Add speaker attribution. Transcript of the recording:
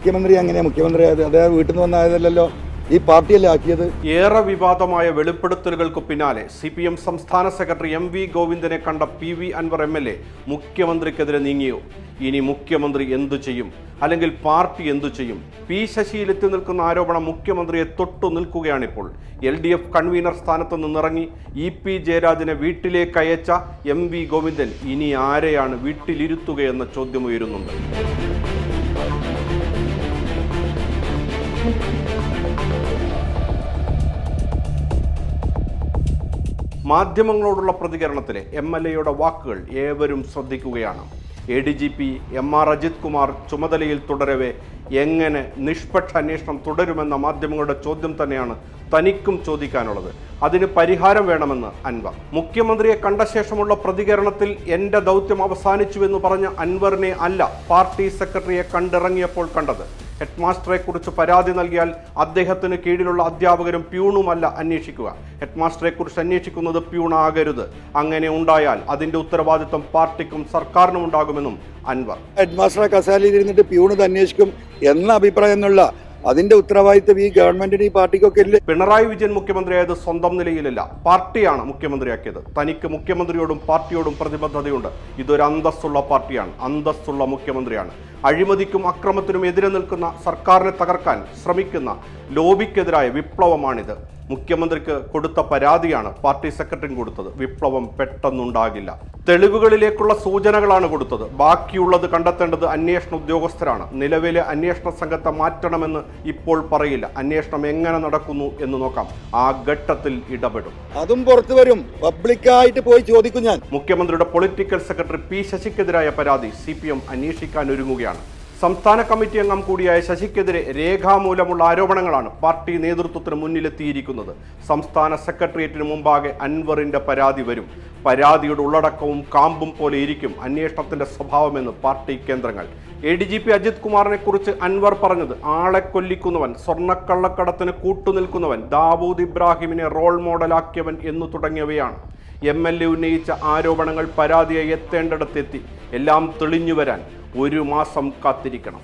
Speaker 1: മുഖ്യമന്ത്രി അങ്ങനെ മുഖ്യമന്ത്രി അദ്ദേഹം വീട്ടിൽ നിന്ന് വന്നായതല്ലോ ഈ പാർട്ടിയല്ലേ ആക്കിയത്?
Speaker 2: ഏറെ വിവാദമായ വെളിപ്പെടുത്തലുകൾക്ക് പിന്നാലെ സി പി എം സംസ്ഥാന സെക്രട്ടറി എം വി ഗോവിന്ദനെ കണ്ട P V Anvar M L A മുഖ്യമന്ത്രിക്കെതിരെ നീങ്ങിയോ? ഇനി മുഖ്യമന്ത്രി എന്തു ചെയ്യും? അല്ലെങ്കിൽ പാർട്ടി എന്തു ചെയ്യും? പി ശശിയിൽ എത്തി നിൽക്കുന്ന ആരോപണം മുഖ്യമന്ത്രിയെ തൊട്ടു നിൽക്കുകയാണിപ്പോൾ. എൽ ഡി എഫ് കൺവീനർ സ്ഥാനത്ത് നിന്നിറങ്ങി ഇ പി ജയരാജനെ വീട്ടിലേക്ക് അയച്ച എം വി ഗോവിന്ദൻ ഇനി ആരെയാണ് വീട്ടിലിരുത്തുകയെന്ന ചോദ്യം ഉയരുന്നുണ്ട്. മാധ്യമങ്ങളോടുള്ള പ്രതികരണത്തിലെ എം എൽ എയുടെ വാക്കുകൾ ഏവരും ശ്രദ്ധിക്കുകയാണ്. A D G P M R Ajith Kumar ചുമതലയിൽ തുടരവെ എങ്ങനെ നിഷ്പക്ഷ അന്വേഷണം തുടരുമെന്ന മാധ്യമങ്ങളുടെ ചോദ്യം തന്നെയാണ് തനിക്കും ചോദിക്കാനുള്ളത്. അതിന് പരിഹാരം വേണമെന്ന് അൻവർ. മുഖ്യമന്ത്രിയെ കണ്ട ശേഷമുള്ള പ്രതികരണത്തിൽ എന്റെ ദൗത്യം അവസാനിച്ചുവെന്ന് പറഞ്ഞ അൻവറിനെ അല്ല പാർട്ടി സെക്രട്ടറിയെ കണ്ടിറങ്ങിയപ്പോൾ കണ്ടത്. ഹെഡ്മാസ്റ്ററെ കുറിച്ച് പരാതി നൽകിയാൽ അദ്ദേഹത്തിന് കീഴിലുള്ള അധ്യാപകരും പ്യൂണുമല്ല അന്വേഷിക്കുക. ഹെഡ്മാസ്റ്ററെ കുറിച്ച് അന്വേഷിക്കുന്നത് പ്യൂണാകരുത്. അങ്ങനെ ഉണ്ടായാൽ അതിന്റെ ഉത്തരവാദിത്വം പാർട്ടിക്കും സർക്കാരിനും ഉണ്ടാകുമെന്നും അൻവർ.
Speaker 1: ഹെഡ് മാസ്റ്റർ കസാലയിൽ ഇരുന്നിട്ട് പ്യൂണിത് അന്വേഷിക്കും എന്ന അഭിപ്രായം എന്നുള്ള അതിന്റെ ഉത്തരവാദിത്വം ഈ ഗവൺമെന്റിന് ഈ പാർട്ടിക്കൊക്കെ ഇല്ലേ?
Speaker 2: പിണറായി വിജയൻ മുഖ്യമന്ത്രിയായത് സ്വന്തം നിലയിലല്ല പാർട്ടിയാണ് മുഖ്യമന്ത്രിയാക്കിയത്. തനിക്ക് മുഖ്യമന്ത്രിയോടും പാർട്ടിയോടും പ്രതിബദ്ധതയുണ്ട്. ഇതൊരു അന്തസ്സുള്ള പാർട്ടിയാണ് അന്തസ്സുള്ള മുഖ്യമന്ത്രിയാണ്. അഴിമതിക്കും അക്രമത്തിനും എതിരെ നിൽക്കുന്ന സർക്കാരിനെ തകർക്കാൻ ശ്രമിക്കുന്ന ലോബിക്കെതിരായ വിപ്ലവമാണിത്. മുഖ്യമന്ത്രിക്ക് കൊടുത്ത പരാതിയാണ് പാർട്ടി സെക്രട്ടറിയും കൊടുത്തത്. വിപ്ലവം പെട്ടെന്നുണ്ടാകില്ല. തെളിവുകളിലേക്കുള്ള സൂചനകളാണ് കൊടുത്തത്. ബാക്കിയുള്ളത് കണ്ടെത്തേണ്ടത് അന്വേഷണ ഉദ്യോഗസ്ഥരാണ്. നിലവിലെ അന്വേഷണ സംഘത്തെ മാറ്റണമെന്ന് ഇപ്പോൾ പറയില്ല. അന്വേഷണം എങ്ങനെ നടക്കുന്നു എന്ന് നോക്കാം. ആ ഘട്ടത്തിൽ ഇടപെടും.
Speaker 1: അതും പുറത്തു വരും. പബ്ലിക്കായിട്ട് പോയി ചോദിക്കും ഞാൻ.
Speaker 2: മുഖ്യമന്ത്രിയുടെ പൊളിറ്റിക്കൽ സെക്രട്ടറി പി ശശിക്കെതിരായ പരാതി സി പി എം അന്വേഷിക്കാൻ ഒരുങ്ങുകയാണ്. സംസ്ഥാന കമ്മിറ്റി അംഗം കൂടിയായ ശശിക്കെതിരെ രേഖാമൂലമുള്ള ആരോപണങ്ങളാണ് പാർട്ടി നേതൃത്വത്തിന് മുന്നിലെത്തിയിരിക്കുന്നത്. സംസ്ഥാന സെക്രട്ടേറിയറ്റിന് മുമ്പാകെ അൻവറിന്റെ പരാതി വരും. പരാതിയുടെ ഉള്ളടക്കവും കാമ്പും പോലെ ഇരിക്കും അന്വേഷണത്തിന്റെ സ്വഭാവമെന്ന് പാർട്ടി കേന്ദ്രങ്ങൾ. A D G P Ajith കുമാറിനെ കുറിച്ച് അൻവർ പറഞ്ഞത് ആളെ കൊല്ലിക്കുന്നവൻ സ്വർണക്കള്ളക്കടത്തിന് കൂട്ടുനിൽക്കുന്നവൻ ദാവൂദ് ഇബ്രാഹിമിനെ റോൾ മോഡലാക്കിയവൻ എന്നു തുടങ്ങിയവയാണ്. എം എൽ എ ഉന്നയിച്ച ആരോപണങ്ങൾ പരാതിയായി എത്തേണ്ടിടത്തെത്തി. എല്ലാം തെളിഞ്ഞു വരാൻ ഒരു മാസം കാത്തിരിക്കണം.